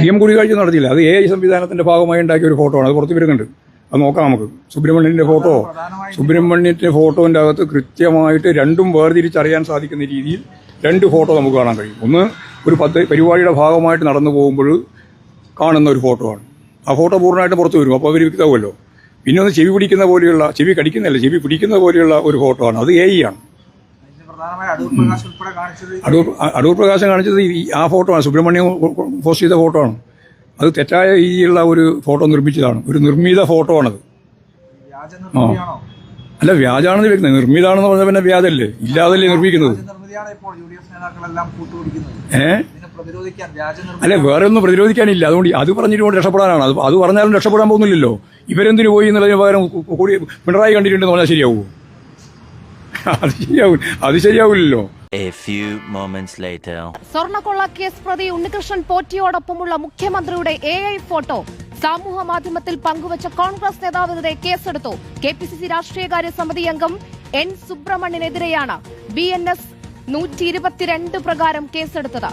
C M കൂടിക്കാഴ്ച നടത്തിയില്ല. അത് എ ഐ സംവിധാനത്തിന്റെ ഭാഗമായി ഉണ്ടാക്കിയ ഒരു ഫോട്ടോ ആണ്. അത് പുറത്ത് വരുന്നുണ്ട്. അത് നോക്കാം നമുക്ക്. സുബ്രഹ്മണ്യന്റെ ഫോട്ടോ സുബ്രഹ്മണ്യന്റെ ഫോട്ടോന്റെ അകത്ത് കൃത്യമായിട്ട് രണ്ടും വേർതിരിച്ചറിയാൻ സാധിക്കുന്ന രീതിയിൽ രണ്ട് ഫോട്ടോ നമുക്ക് കാണാൻ കഴിയും. ഒന്ന് ഒരു പത്ത് പരിപാടിയുടെ ഭാഗമായിട്ട് നടന്നു പോകുമ്പോൾ കാണുന്ന ഒരു ഫോട്ടോ ആണ്. ആ ഫോട്ടോ പൂർണമായിട്ട് പുറത്ത് വരും. അപ്പോൾ അവർ വിൽക്കാവുമല്ലോ പിന്നെ ഒന്ന് ചെവി പിടിക്കുന്ന പോലെയുള്ള ചെവി കടിക്കുന്നതല്ല ചെവി പിടിക്കുന്ന പോലെയുള്ള ഒരു ഫോട്ടോ ആണ്. അത് എ ആണ്. അടൂർ അടൂർ പ്രകാശം കാണിച്ചത് ഈ ആ ഫോട്ടോ ആണ്. സുബ്രഹ്മണ്യം പോസ്റ്റ് ചെയ്ത ഫോട്ടോ ആണ്. അത് തെറ്റായ രീതിയിലുള്ള ഒരു ഫോട്ടോ നിർമ്മിച്ചതാണ്. ഒരു നിർമ്മിത ഫോട്ടോ ആണത്. ആ. അല്ല വ്യാജാണെന്ന് വെക്കുന്നത് നിർമ്മിതാണെന്ന് പറഞ്ഞാൽ പിന്നെ വ്യാജല്ലേ? ഇല്ലാതല്ലേ നിർമ്മിക്കുന്നത്. ഏ? അല്ലെ വേറെ ഒന്നും പ്രതിരോധിക്കാനില്ല. അതുകൊണ്ട് അത് പറഞ്ഞിട്ട് കൊണ്ട് രക്ഷപ്പെടാനാണ്. അത് അത് പറഞ്ഞാലും രക്ഷപ്പെടാൻ പോകുന്നില്ലല്ലോ. ഇവരെന്തിനു പോയി എന്നുള്ളതിന് പകരം കൂടി പിണറായി കണ്ടിട്ടുണ്ടെന്ന് പറഞ്ഞാൽ ശരിയാവുമോ? അത് ശരിയാവും അത് ശരിയാവില്ലല്ലോ. A few moments later. സ്വർണക്കൊള്ള കേസ് പ്രതി ഉണ്ണികൃഷ്ണൻ പോറ്റിയോടൊപ്പമുള്ള മുഖ്യമന്ത്രിയുടെ എ ഐ ഫോട്ടോ സാമൂഹ മാധ്യമത്തിൽ പങ്കുവച്ച കോൺഗ്രസ് നേതാവിനെതിരെ കേസെടുത്തു. കെ പി സി സി രാഷ്ട്രീയകാര്യ സമിതി അംഗം എൻ സുബ്രഹ്മണ്യനെതിരെയാണ് ബി എൻ എസ് നൂറ്റി ഇരുപത്തിരണ്ട് പ്രകാരം കേസെടുത്തത്.